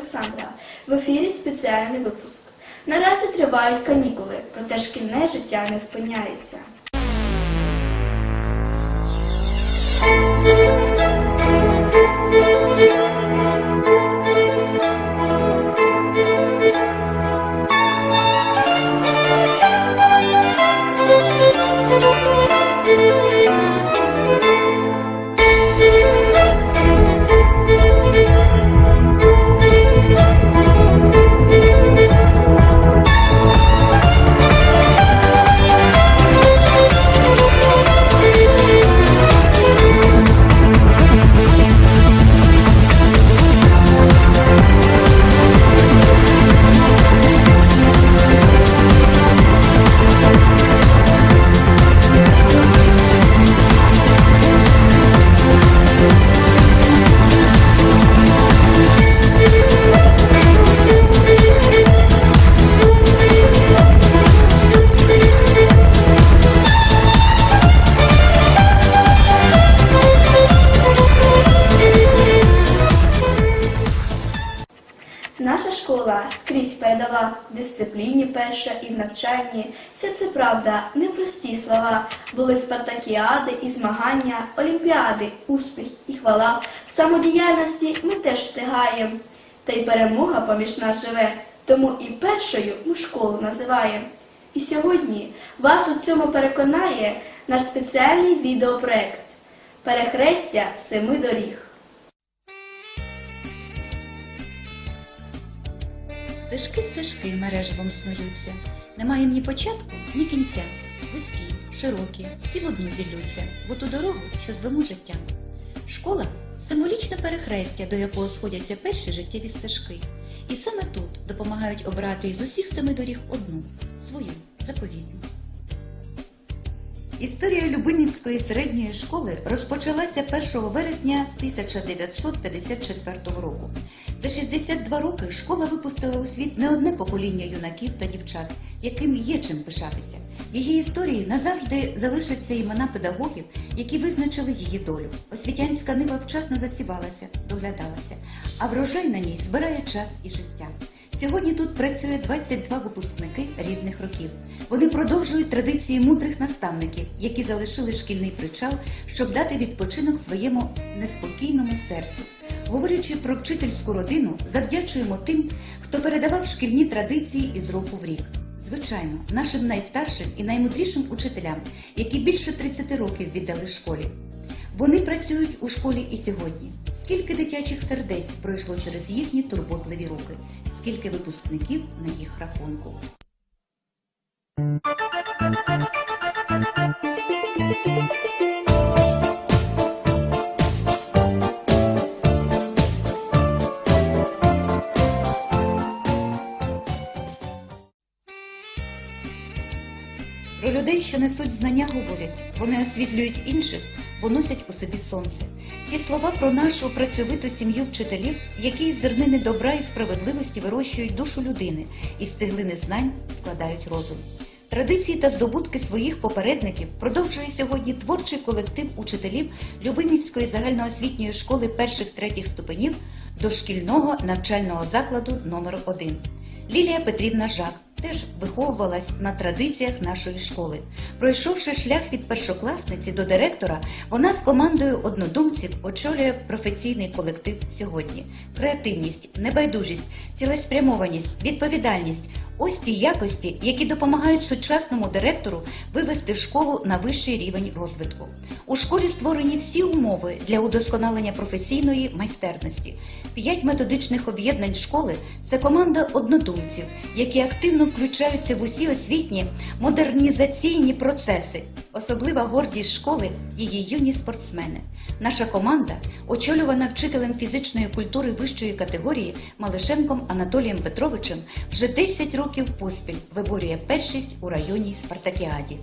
Олександра. В ефірі спеціальний випуск. Наразі тривають канікули, проте шкільне життя не спиняється. Скрізь передала в дисципліні перша і в навчанні. Все це правда, непрості слова. Були спартакіади і змагання, олімпіади, успіх і хвала. Самодіяльності ми теж встигаємо. Та й перемога поміж нас живе, тому і першою ми школу називаємо. І сьогодні вас у цьому переконає наш спеціальний відеопроект Перехрестя семи доріг. Стежки стежки мережевом снуються. Немає ні початку, ні кінця. Вузькі, широкі, всі в одну зіллються, в оту дорогу, що звемо життям. Школа символічне перехрестя, до якого сходяться перші життєві стежки. І саме тут допомагають обрати із усіх семи доріг одну свою заповітну. Історія Любинівської середньої школи розпочалася 1 вересня 1954 року. За 62 роки школа випустила у світ не одне покоління юнаків та дівчат, яким є чим пишатися. В її історії назавжди залишаться імена педагогів, які визначили її долю. Освітянська нива вчасно засівалася, доглядалася, а врожай на ній збирає час і життя. Сьогодні тут працює 22 випускники різних років. Вони продовжують традиції мудрих наставників, які залишили шкільний причал, щоб дати відпочинок своєму неспокійному серцю. Говорячи про вчительську родину, завдячуємо тим, хто передавав шкільні традиції із року в рік. Звичайно, нашим найстаршим і наймудрішим учителям, які більше 30 років віддали школі. Вони працюють у школі і сьогодні. Скільки дитячих сердець пройшло через їхні турботливі руки, скільки випускників на їх рахунку. Про людей, що несуть знання, говорять, вони освітлюють інших, бо носять у собі сонце. Ці слова про нашу працьовиту сім'ю вчителів, які із зернини добра і справедливості вирощують душу людини і з цеглини знань складають розум. Традиції та здобутки своїх попередників продовжує сьогодні творчий колектив учителів Любимівської загальноосвітньої школи перших-третіх ступенів дошкільного навчального закладу номер 1 Лілія Петрівна Жак теж виховувалась на традиціях нашої школи. Пройшовши шлях від першокласниці до директора, вона з командою однодумців очолює професійний колектив сьогодні. Креативність, небайдужість, цілеспрямованість, відповідальність ось ті якості, які допомагають сучасному директору вивести школу на вищий рівень розвитку. У школі створені всі умови для удосконалення професійної майстерності. П'ять методичних об'єднань школи це команда однодумців, які активно включаються в усі освітні модернізаційні процеси. Особлива гордість школи її юні спортсмени. Наша команда, очолювана вчителем фізичної культури вищої категорії Малишенком Анатолієм Петровичем, вже 10 років поспіль виборює першість у районній спартакіаді.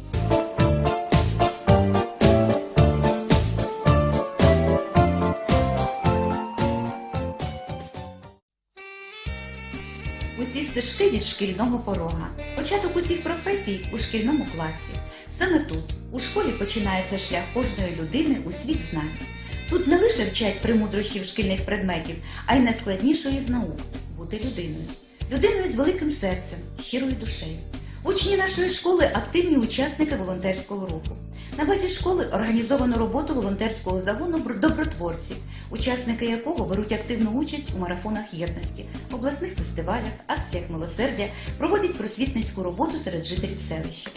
Усі стежки від шкільного порога. Початок усіх професій у шкільному класі. Саме тут, у школі, починається шлях кожної людини у світ знань. Тут не лише вчать премудрощів шкільних предметів, а й найскладнішої з наук бути людиною. Людиною з великим серцем, щирою душею. Учні нашої школи активні учасники волонтерського руху. На базі школи організовано роботу волонтерського загону «Бр- добротворці, учасники якого беруть активну участь у марафонах єдності, обласних фестивалях, акціях милосердя, проводять просвітницьку роботу серед жителів селища.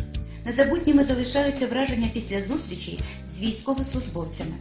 Незабутніми залишаються враження після зустрічей з військовослужбовцями.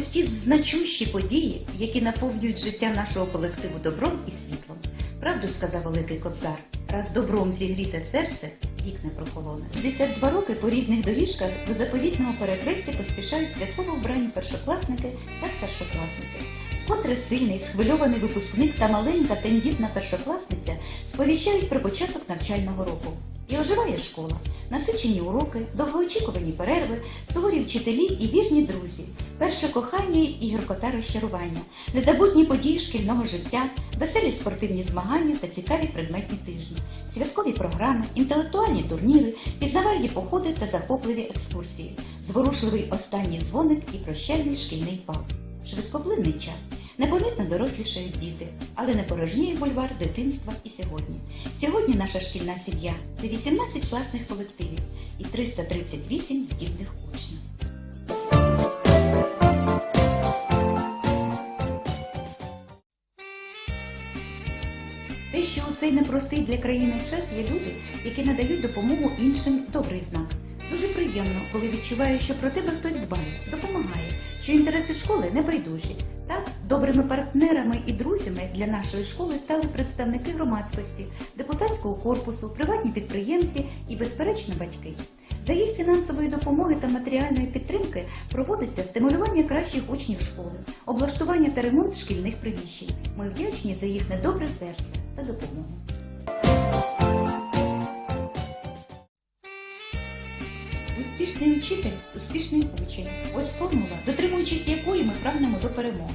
Ось ті значущі події, які наповнюють життя нашого колективу добром і світлом. Правду сказав великий кобзар. Раз добром зігріте серце, вік не прохолоне. 52 роки по різних доріжках до заповітного перехрестя поспішають святково вбрані першокласники та старшокласники. Котре сильний, схвильований випускник та маленька тендітна першокласниця сповіщають про початок навчального року. І оживає школа, насичені уроки, довгоочікувані перерви, суворі вчителі і вірні друзі, перше кохання і гіркота розчарування, незабутні події шкільного життя, веселі спортивні змагання та цікаві предметні тижні, святкові програми, інтелектуальні турніри, пізнавальні походи та захопливі екскурсії, зворушливий останній дзвоник і прощальний шкільний бал. Швидкоплинний час. Непомітно дорослішають діти, але не порожніє бульвар дитинства і сьогодні. Сьогодні наша шкільна сім'я це 18 класних колективів і 338 здібних учнів. Те, що у цей непростий для країни час є люди, які надають допомогу іншим добрий знак. Дуже приємно, коли відчуваєш, що про тебе хтось дбає, допомагає, що інтереси школи не байдужі. Так, добрими партнерами і друзями для нашої школи стали представники громадськості, депутатського корпусу, приватні підприємці і, безперечно, батьки. За їх фінансової допомоги та матеріальної підтримки проводиться стимулювання кращих учнів школи, облаштування та ремонт шкільних приміщень. Ми вдячні за їхнє добре серце та допомогу. Успішний учитель, успішний учень. Ось формула, дотримуючись якої ми прагнемо до перемоги.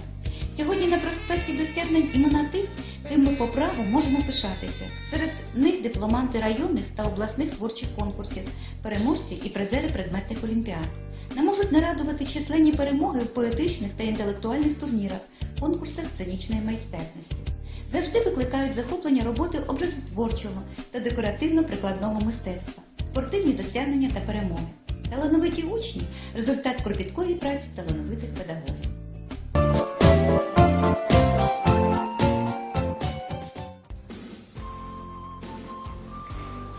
Сьогодні на проспекті досягнень імена тих, ким ми по праву можемо пишатися. Серед них дипломанти районних та обласних творчих конкурсів, переможці і призери предметних олімпіад. Не можуть не радувати численні перемоги в поетичних та інтелектуальних турнірах, конкурсах сценічної майстерності. Завжди викликають захоплення роботи образотворчого та декоративно-прикладного мистецтва, спортивні досягнення та перемоги. Талановиті учні результат кропіткої праці талановитих педагогів.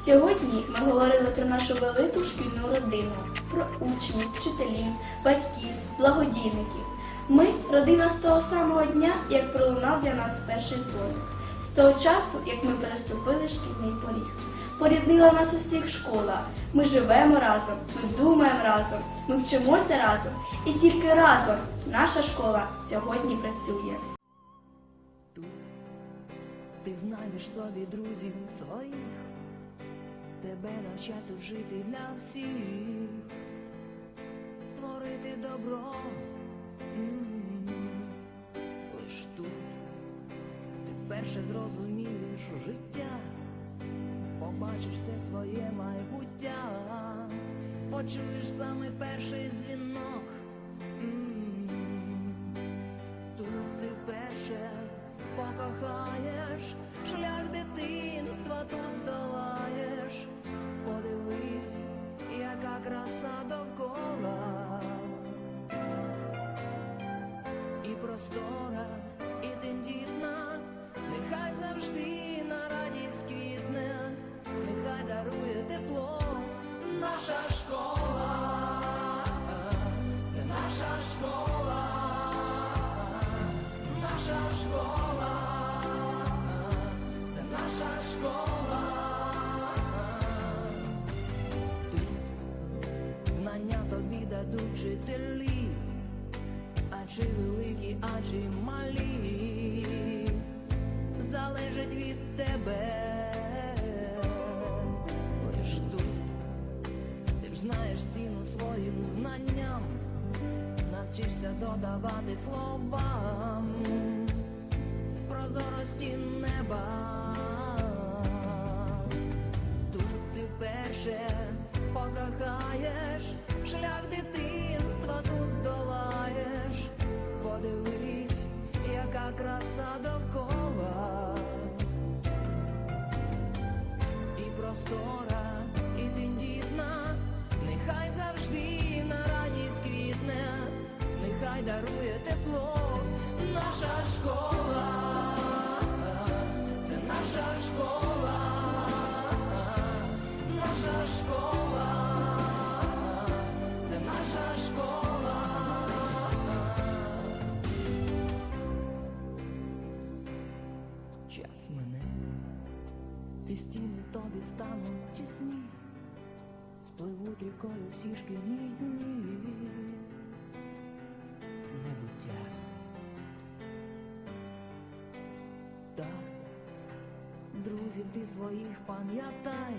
Сьогодні ми говорили про нашу велику шкільну родину, про учнів, вчителів, батьків, благодійників. Ми родина з того самого дня, як пролунав для нас перший дзвоник, з того часу, як ми переступили шкільний поріг. Поріднила нас усіх школа. Ми живемо разом, ми думаємо разом, ми вчимося разом, і тільки разом наша школа сьогодні працює. Ти знайдеш собі друзів своїх, тебе навчать жити для всіх, творити добро. Лиш тут ти вперше зрозумієш життя, побачиш все своє майбуття, почуєш саме перший дзвінок. Тут ти вперше покохаєш, шлях дитинства тут здолаєш. Подивись, яка краса довкола. І простора, наша школа, це наша школа, наша школа, це наша школа. Тут знання тобі дадуть вчителі, а чи великі, а чи малі, залежить від тебе. вчимося додавати словам прозорості неба. Тут ти вперше покахаєш, шлях дитинства тут здолаєш, подивись, яка краса довкола і простор. Дарує тепло, наша школа, це наша школа, наша школа, це наша школа. Час мене, ці стіни тобі стануть тісні, спливуть рікою всі шкільні дні небуття. Друзів ти своїх пам'ятай,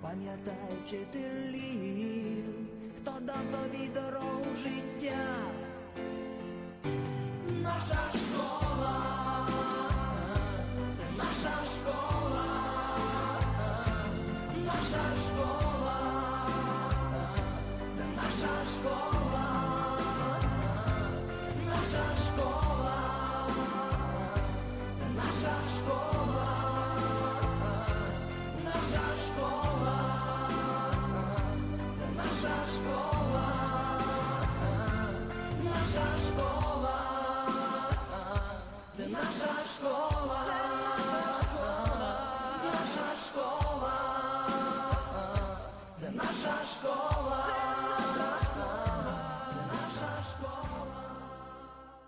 пам'ятай вчителів, хто дав тобі дорогу життя. Наша